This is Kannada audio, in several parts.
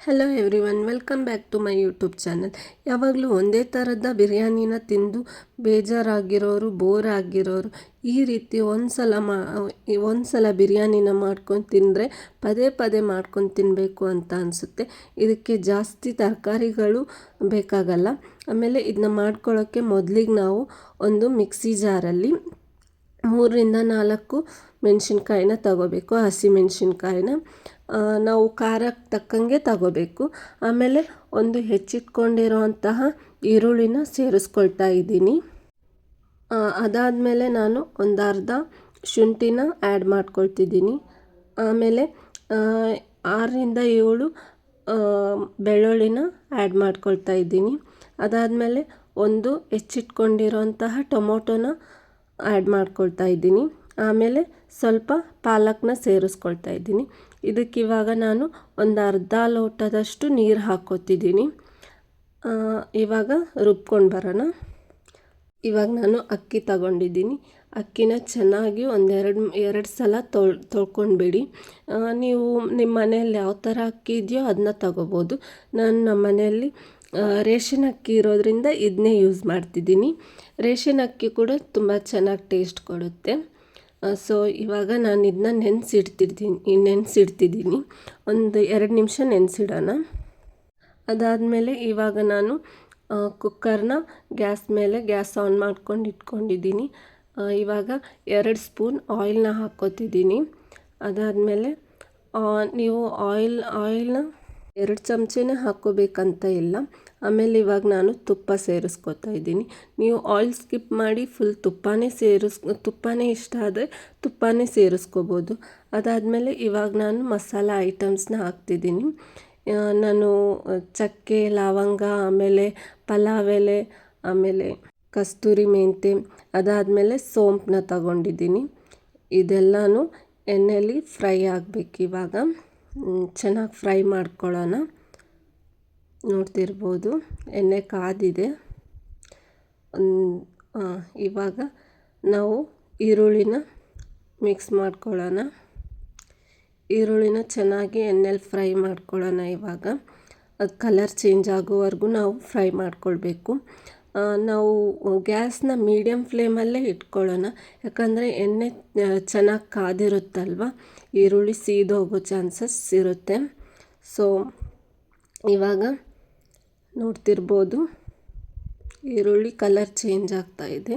Hello everyone welcome back to my YouTube channel ಯಾವಾಗಲೂ ಒಂದೇ ಥರದ ಬಿರಿಯಾನಿನ ತಿಂದು ಬೇಜಾರಾಗಿರೋರು ಬೋರ್ ಆಗಿರೋರು ಈ ರೀತಿ ಒಂದು ಸಲ ಮಾ, ಒಂದ್ಸಲ ಬಿರಿಯಾನಿನ ಮಾಡ್ಕೊಂಡು ತಿಂದರೆ ಪದೇ ಪದೇ ಮಾಡ್ಕೊಂಡು ತಿನ್ನಬೇಕು ಅಂತ ಅನಿಸುತ್ತೆ. ಇದಕ್ಕೆ ಜಾಸ್ತಿ ತರಕಾರಿಗಳು ಬೇಕಾಗಲ್ಲ. ಆಮೇಲೆ ಇದನ್ನ ಮಾಡ್ಕೊಳ್ಳೋಕ್ಕೆ ಮೊದಲಿಗೆ ನಾವು ಒಂದು ಮಿಕ್ಸಿ ಜಾರಲ್ಲಿ ಮೂರರಿಂದ ನಾಲ್ಕು ಮೆಣಸಿನ್ಕಾಯಿನ ತಗೋಬೇಕು, ಹಸಿ ಮೆಣಸಿನ್ಕಾಯಿನ. ನಾವು ಖಾರಕ್ಕೆ ತಕ್ಕಂಗೆ ತಗೋಬೇಕು. ಆಮೇಲೆ ಒಂದು ಹೆಚ್ಚಿಟ್ಕೊಂಡಿರುವಂತಹ ಈರುಳ್ಳಿನ ಸೇರಿಸ್ಕೊಳ್ತಾ ಇದ್ದೀನಿ. ಅದಾದಮೇಲೆ ನಾನು ಒಂದು ಅರ್ಧ ಶುಂಠಿನ ಆ್ಯಡ್ ಮಾಡ್ಕೊಳ್ತಿದ್ದೀನಿ. ಆಮೇಲೆ ಆರರಿಂದ ಏಳು ಬೆಳ್ಳುಳ್ಳಿನ ಆ್ಯಡ್ ಮಾಡ್ಕೊಳ್ತಾ ಇದ್ದೀನಿ. ಅದಾದಮೇಲೆ ಒಂದು ಹೆಚ್ಚಿಟ್ಕೊಂಡಿರೋಂತಹ ಟೊಮೊಟೊನ ಆ್ಯಡ್ ಮಾಡ್ಕೊಳ್ತಾ ಇದ್ದೀನಿ. ಆಮೇಲೆ ಸ್ವಲ್ಪ ಪಾಲಕ್ನ ಸೇರಿಸ್ಕೊಳ್ತಾ ಇದ್ದೀನಿ. ಇದಕ್ಕೆ ಇವಾಗ ನಾನು ಒಂದು ಅರ್ಧ ಲೋಟದಷ್ಟು ನೀರು ಹಾಕ್ಕೊತಿದ್ದೀನಿ. ಇವಾಗ ರುಬ್ಕೊಂಡು ಬರೋಣ. ಇವಾಗ ನಾನು ಅಕ್ಕಿ ತಗೊಂಡಿದ್ದೀನಿ. ಅಕ್ಕಿನ ಚೆನ್ನಾಗಿ ಒಂದೆರಡು, ಎರಡು ಸಲ ತೊಳ್, ತೊಳ್ಕೊಂಡ್ಬಿಡಿ. ನೀವು ನಿಮ್ಮ ಮನೆಯಲ್ಲಿ ಯಾವ ಥರ ಅಕ್ಕಿ ಇದೆಯೋ ಅದನ್ನ ತಗೋಬೋದು. ನಾನು ನಮ್ಮ ಮನೆಯಲ್ಲಿ ರೇಷನ್ ಅಕ್ಕಿ ಇರೋದರಿಂದ ಇದನ್ನೇ ಯೂಸ್ ಮಾಡ್ತಿದ್ದೀನಿ. ರೇಷನ್ ಅಕ್ಕಿ ಕೂಡ ತುಂಬ ಚೆನ್ನಾಗಿ ಟೇಸ್ಟ್ ಕೊಡುತ್ತೆ. ಸೊ ಇವಾಗ ನಾನು ಇದನ್ನ ನೆನೆಸಿಡ್ತಿದ್ದೀನಿ ನೆನೆಸಿಡ್ತಿದ್ದೀನಿ. ಒಂದು ಎರಡು ನಿಮಿಷ ನೆನೆಸಿಡೋಣ. ಅದಾದಮೇಲೆ ಇವಾಗ ನಾನು ಕುಕ್ಕರ್ನ ಗ್ಯಾಸ್ ಮೇಲೆ ಗ್ಯಾಸ್ ಆನ್ ಮಾಡ್ಕೊಂಡು ಇಟ್ಕೊಂಡಿದ್ದೀನಿ. ಇವಾಗ ಎರಡು ಸ್ಪೂನ್ ಆಯಿಲ್ನ ಹಾಕ್ಕೋತಿದ್ದೀನಿ. ಅದಾದಮೇಲೆ ನೀವು ಆಯಿಲ್ ಆಯಿಲ್ನ ಎರಡು ಚಮಚನೇ ಹಾಕ್ಕೋಬೇಕಂತ ಇಲ್ಲ. ಆಮೇಲೆ ಇವಾಗ ನಾನು ತುಪ್ಪ ಸೇರಿಸ್ಕೊತಾ ಇದ್ದೀನಿ. ನೀವು ಆಯಿಲ್ ಸ್ಕಿಪ್ ಮಾಡಿ ಫುಲ್ ತುಪ್ಪನೇ ಸೇರಿಸ್, ತುಪ್ಪನೇ ಇಷ್ಟ ಆದರೆ ತುಪ್ಪನೇ ಸೇರಿಸ್ಕೋಬೋದು. ಅದಾದಮೇಲೆ ಇವಾಗ ನಾನು ಮಸಾಲ ಐಟಮ್ಸ್ನ ಹಾಕ್ತಿದ್ದೀನಿ. ನಾನು ಚಕ್ಕೆ, ಲವಂಗ, ಆಮೇಲೆ ಪಲಾವ್ ಎಲೆ, ಆಮೇಲೆ ಕಸ್ತೂರಿ ಮೆಂತೆ, ಅದಾದಮೇಲೆ ಸೋಂಪನ್ನ ತಗೊಂಡಿದ್ದೀನಿ. ಇದೆಲ್ಲನೂ ಎಣ್ಣೆಯಲ್ಲಿ ಫ್ರೈ ಆಗಬೇಕು ಇವಾಗ. ಚೆನ್ನಾಗಿ ಫ್ರೈ ಮಾಡ್ಕೊಳ್ಳೋಣ. ನೋಡ್ತಿರ್ಬೋದು, ಎಣ್ಣೆ ಕಾದಿದೆ. ಇವಾಗ ನಾವು ಈರುಳ್ಳಿನ ಮಿಕ್ಸ್ ಮಾಡ್ಕೊಳ್ಳೋಣ. ಈರುಳ್ಳಿನ ಚೆನ್ನಾಗಿ ಎಣ್ಣೆಲಿ ಫ್ರೈ ಮಾಡ್ಕೊಳ್ಳೋಣ ಇವಾಗ. ಅದು ಕಲರ್ ಚೇಂಜ್ ಆಗೋವರೆಗೂ ನಾವು ಫ್ರೈ ಮಾಡ್ಕೊಳ್ಬೇಕು. ನಾವು ಗ್ಯಾಸ್ನ ಮೀಡಿಯಮ್ ಫ್ಲೇಮಲ್ಲೇ ಇಟ್ಕೊಳ್ಳೋಣ. ಯಾಕಂದರೆ ಎಣ್ಣೆ ಚೆನ್ನಾಗಿ ಕಾದಿರುತ್ತಲ್ವ? ಈರುಳ್ಳಿ ಸೀದೋಗೋ ಚಾನ್ಸಸ್ ಇರುತ್ತೆ. ಸೊ ಇವಾಗ ನೋಡ್ತಿರ್ಬೋದು, ಈರುಳ್ಳಿ ಕಲರ್ ಚೇಂಜ್ ಆಗ್ತಾ ಇದೆ.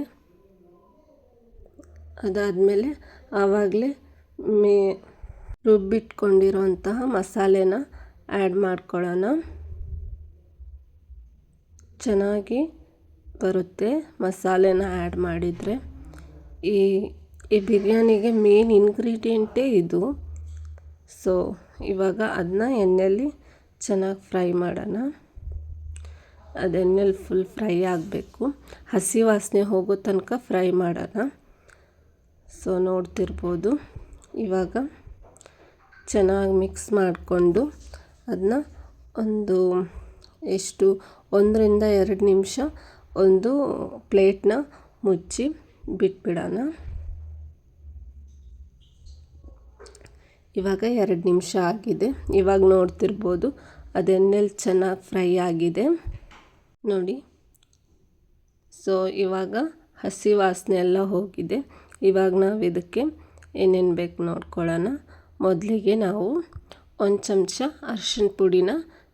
ಅದಾದಮೇಲೆ ಆವಾಗಲೇ ಮೇ ರುಬ್ಬಿಟ್ಕೊಂಡಿರೋಂತಹ ಮಸಾಲೆನ ಆ್ಯಡ್ ಮಾಡ್ಕೊಳ್ಳೋಣ. ಚೆನ್ನಾಗಿ ಬರುತ್ತೆ ಮಸಾಲೆನ ಆ್ಯಡ್ ಮಾಡಿದರೆ. ಈ ಈ ಬಿರಿಯಾನಿಗೆ ಮೇನ್ ಇಂಗ್ರೀಡಿಯೆಂಟೇ ಇದು. ಸೊ ಇವಾಗ ಅದನ್ನ ಎಣ್ಣೆಯಲ್ಲಿ ಚೆನ್ನಾಗಿ ಫ್ರೈ ಮಾಡೋಣ. ಅದು ಎಣ್ಣೆಲಿ ಫುಲ್ ಫ್ರೈ ಆಗಬೇಕು. ಹಸಿ ವಾಸನೆ ಹೋಗೋ ತನಕ ಫ್ರೈ ಮಾಡೋಣ. ಸೊ ನೋಡ್ತಿರ್ಬೋದು. ಇವಾಗ ಚೆನ್ನಾಗಿ ಮಿಕ್ಸ್ ಮಾಡಿಕೊಂಡು ಅದನ್ನ ಒಂದು ಎಷ್ಟು ಒಂದರಿಂದ ಎರಡು ನಿಮಿಷ ಒಂದು ಪ್ಲೇಟ್ನ ಮುಚ್ಚಿ ಬಿಟ್ಬಿಡೋಣ. ಇವಾಗ ಎರಡು ನಿಮಿಷ ಆಗಿದೆ. ಇವಾಗ ನೋಡ್ತಿರ್ಬೋದು ಅದು ಚೆನ್ನಾಗಿ ಫ್ರೈ ಆಗಿದೆ. ನೋಡಿ. ಸೊ, ಇವಾಗ ಹಸಿ ವಾಸನೆ ಎಲ್ಲ ಹೋಗಿದೆ. ಇವಾಗ ನಾವು ಇದಕ್ಕೆ ಏನೇನು ಬೇಕು ನೋಡ್ಕೊಳ್ಳೋಣ. ಮೊದಲಿಗೆ ನಾವು ಒಂದು ಚಮಚ ಅರಿಶಿಣ ಪುಡಿನ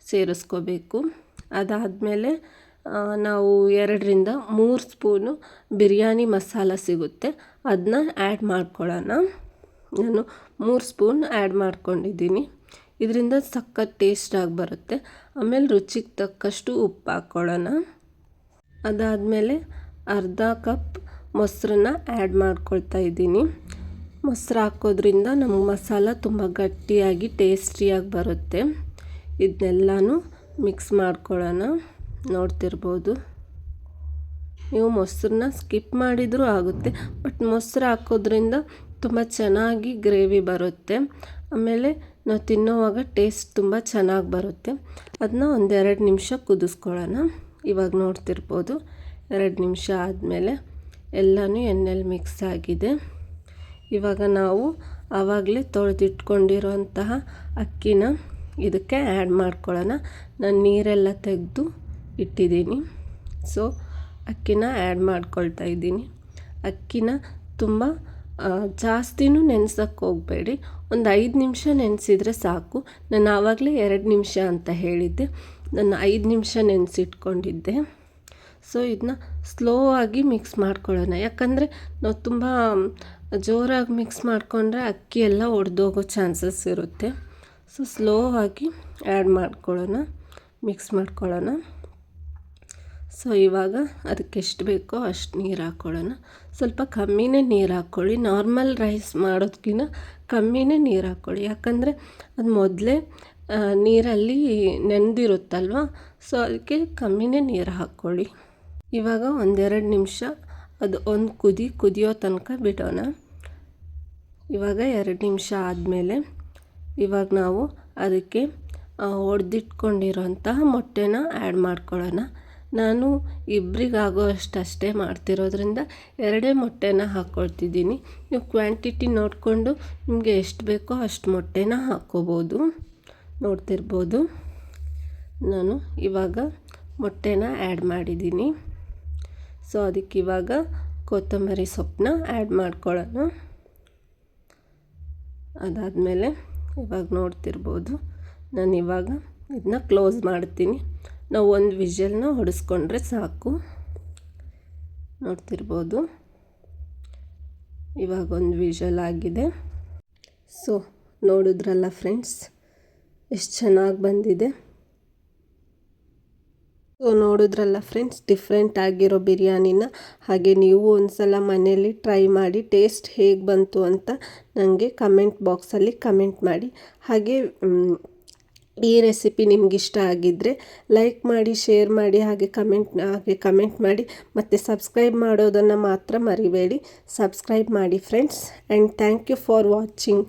ಸೇರಿಸ್ಕೋಬೇಕು. ಅದಾದಮೇಲೆ ನಾವು ಎರಡರಿಂದ ಮೂರು ಸ್ಪೂನು ಬಿರಿಯಾನಿ ಮಸಾಲ ಸಿಗುತ್ತೆ. ಅದನ್ನ ಆ್ಯಡ್ ಮಾಡ್ಕೊಳ್ಳೋಣ. ನಾನು ಮೂರು ಸ್ಪೂನ್ ಆ್ಯಡ್ ಮಾಡ್ಕೊಂಡಿದ್ದೀನಿ. ಇದರಿಂದ ಸಖತ್ ಟೇಸ್ಟಾಗಿ ಬರುತ್ತೆ. ಆಮೇಲೆ ರುಚಿಗೆ ತಕ್ಕಷ್ಟು ಉಪ್ಪು ಹಾಕ್ಕೊಳ್ಳೋಣ. ಅದಾದಮೇಲೆ ಅರ್ಧ ಕಪ್ ಮೊಸರನ್ನ ಆ್ಯಡ್ ಮಾಡ್ಕೊಳ್ತಾ ಇದ್ದೀನಿ. ಮೊಸರು ಹಾಕೋದ್ರಿಂದ ನಮ್ಮ ಮಸಾಲ ತುಂಬ ಗಟ್ಟಿಯಾಗಿ, ಟೇಸ್ಟಿಯಾಗಿ ಬರುತ್ತೆ. ಇದನ್ನೆಲ್ಲನೂ ಮಿಕ್ಸ್ ಮಾಡ್ಕೊಳ್ಳೋಣ. ನೋಡ್ತಿರ್ಬೋದು. ನೀವು ಮೊಸರನ್ನ ಸ್ಕಿಪ್ ಮಾಡಿದರೂ ಆಗುತ್ತೆ, ಬಟ್ ಮೊಸರು ಹಾಕೋದ್ರಿಂದ ತುಂಬ ಚೆನ್ನಾಗಿ ಗ್ರೇವಿ ಬರುತ್ತೆ. ಆಮೇಲೆ ನಾವು ತಿನ್ನೋವಾಗ ಟೇಸ್ಟ್ ತುಂಬ ಚೆನ್ನಾಗಿ ಬರುತ್ತೆ. ಅದನ್ನ ಒಂದೆರಡು ನಿಮಿಷ ಕುದಿಸ್ಕೊಳ್ಳೋಣ. ಇವಾಗ ನೋಡ್ತಿರ್ಬೋದು, ಎರಡು ನಿಮಿಷ ಆದಮೇಲೆ ಎಲ್ಲನೂ ಎಣ್ಣೆಲಿ ಮಿಕ್ಸ್ ಆಗಿದೆ. ಇವಾಗ ನಾವು ಆವಾಗಲೇ ತೊಳೆದಿಟ್ಕೊಂಡಿರೋಂತಹ ಅಕ್ಕಿನ ಇದಕ್ಕೆ ಆ್ಯಡ್ ಮಾಡ್ಕೊಳ್ಳೋಣ. ನಾನು ನೀರೆಲ್ಲ ತೆಗೆದು ಇಟ್ಟಿದ್ದೀನಿ. ಸೊ, ಅಕ್ಕಿನ ಆ್ಯಡ್ ಮಾಡ್ಕೊಳ್ತಾ ಇದ್ದೀನಿ. ಅಕ್ಕಿನ ತುಂಬ ಜಾಸ್ತಿನೂ ನೆನ್ಸಕ್ಕೆ ಹೋಗಬೇಡಿ. ಒಂದು ಐದು ನಿಮಿಷ ನೆನೆಸಿದರೆ ಸಾಕು. ನಾನು ಆವಾಗಲೇ ಎರಡು ನಿಮಿಷ ಅಂತ ಹೇಳಿದ್ದೆ. ನಾನು ಐದು ನಿಮಿಷ ನೆನೆಸಿಟ್ಕೊಂಡಿದ್ದೆ. ಸೊ ಇದನ್ನ ಸ್ಲೋ ಆಗಿ ಮಿಕ್ಸ್ ಮಾಡ್ಕೊಳ್ಳೋಣ. ಯಾಕಂದರೆ ನಾವು ತುಂಬ ಜೋರಾಗಿ ಮಿಕ್ಸ್ ಮಾಡಿಕೊಂಡ್ರೆ ಅಕ್ಕಿ ಎಲ್ಲ ಒಡೆದೋಗೋ ಚಾನ್ಸಸ್ ಇರುತ್ತೆ. ಸೊ ಸ್ಲೋ ಆಗಿ ಆ್ಯಡ್ ಮಾಡ್ಕೊಳ್ಳೋಣ. ಮಿಕ್ಸ್ ಮಾಡ್ಕೊಳ್ಳೋಣ. ಸೊ ಇವಾಗ ಅದಕ್ಕೆ ಎಷ್ಟು ಬೇಕೋ ಅಷ್ಟು ನೀರು ಹಾಕ್ಕೊಳ್ಳೋಣ. ಸ್ವಲ್ಪ ಕಮ್ಮಿನೇ ನೀರು ಹಾಕ್ಕೊಳ್ಳಿ. ನಾರ್ಮಲ್ ರೈಸ್ ಮಾಡೋದಕ್ಕಿಂತ ಕಮ್ಮಿನೇ ನೀರು ಹಾಕ್ಕೊಳ್ಳಿ. ಯಾಕಂದರೆ ಅದು ಮೊದಲೇ ನೀರಲ್ಲಿ ನೆನೆದಿರುತ್ತಲ್ವ? ಸೊ ಅದಕ್ಕೆ ಕಮ್ಮಿನೇ ನೀರು ಹಾಕ್ಕೊಳ್ಳಿ. ಇವಾಗ ಒಂದೆರಡು ನಿಮಿಷ ಅದು ಒಂದು ಕುದಿ ಕುದಿಯೋ ತನಕ ಬಿಡೋಣ. ಇವಾಗ ಎರಡು ನಿಮಿಷ ಆದಮೇಲೆ ಇವಾಗ ನಾವು ಅದಕ್ಕೆ ಒಡೆದಿಟ್ಕೊಂಡಿರೋಂತಹ ಮೊಟ್ಟೆನ ಆ್ಯಡ್ ಮಾಡ್ಕೊಳ್ಳೋಣ. ನಾನು ಇಬ್ಬರಿಗಾಗೋ ಅಷ್ಟೇ ಮಾಡ್ತಿರೋದ್ರಿಂದ ಎರಡೇ ಮೊಟ್ಟೆನ ಹಾಕ್ಕೊಳ್ತಿದ್ದೀನಿ ನೀವು ಕ್ವಾಂಟಿಟಿ ನೋಡಿಕೊಂಡು ನಿಮಗೆ ಎಷ್ಟು ಬೇಕೋ ಅಷ್ಟು ಮೊಟ್ಟೆನ ಹಾಕ್ಕೋಬೋದು ನೋಡ್ತಿರ್ಬೋದು. ನಾನು ಇವಾಗ ಮೊಟ್ಟೆನ ಆ್ಯಡ್ ಮಾಡಿದ್ದೀನಿ. ಸೊ, ಅದಕ್ಕೆ ಇವಾಗ ಕೊತ್ತಂಬರಿ ಸೊಪ್ಪನ್ನ ಆ್ಯಡ್ ಮಾಡ್ಕೊಳ್ಳೋಣ. ಅದಾದಮೇಲೆ ಇವಾಗ ನೋಡ್ತಿರ್ಬೋದು. ನಾನು ಇವಾಗ ಇದನ್ನ ಕ್ಲೋಸ್ ಮಾಡ್ತೀನಿ. ನಾವು ಒಂದು ವಿಷಲ್ನ ಹೊಡೆಸ್ಕೊಂಡ್ರೆ ಸಾಕು. ನೋಡ್ತಿರ್ಬೋದು. ಇವಾಗ ಒಂದು ವಿಷಲ್ ಆಗಿದೆ. ಸೊ ನೋಡಿದ್ರಲ್ಲ ಫ್ರೆಂಡ್ಸ್ ಎಷ್ಟು ಚೆನ್ನಾಗಿ ಬಂದಿದೆ. ಸೊ ನೋಡಿದ್ರಲ್ಲ ಫ್ರೆಂಡ್ಸ್ ಡಿಫ್ರೆಂಟ್ ಆಗಿರೋ ಬಿರಿಯಾನಿನ ಹಾಗೆ ನೀವು ಒಂದ್ಸಲ ಮನೆಯಲ್ಲಿ ಟ್ರೈ ಮಾಡಿ ಟೇಸ್ಟ್ ಹೇಗೆ ಬಂತು ಅಂತ ನನಗೆ ಕಮೆಂಟ್ ಬಾಕ್ಸಲ್ಲಿ ಕಮೆಂಟ್ ಮಾಡಿ. ಹಾಗೆ ಈ ರೆಸಿಪಿ ನಿಮ್ಗೆ ಇಷ್ಟ ಆಗಿದ್ದರೆ ಲೈಕ್ ಮಾಡಿ ಶೇರ್ ಮಾಡಿ, ಹಾಗೆ ಕಮೆಂಟ್ ಹಾಗೆ ಕಮೆಂಟ್ ಮಾಡಿ. ಮತ್ತು ಸಬ್ಸ್ಕ್ರೈಬ್ ಮಾಡೋದನ್ನು ಮಾತ್ರ ಮರಿಬೇಡಿ. ಸಬ್ಸ್ಕ್ರೈಬ್ ಮಾಡಿ friends and thank you for watching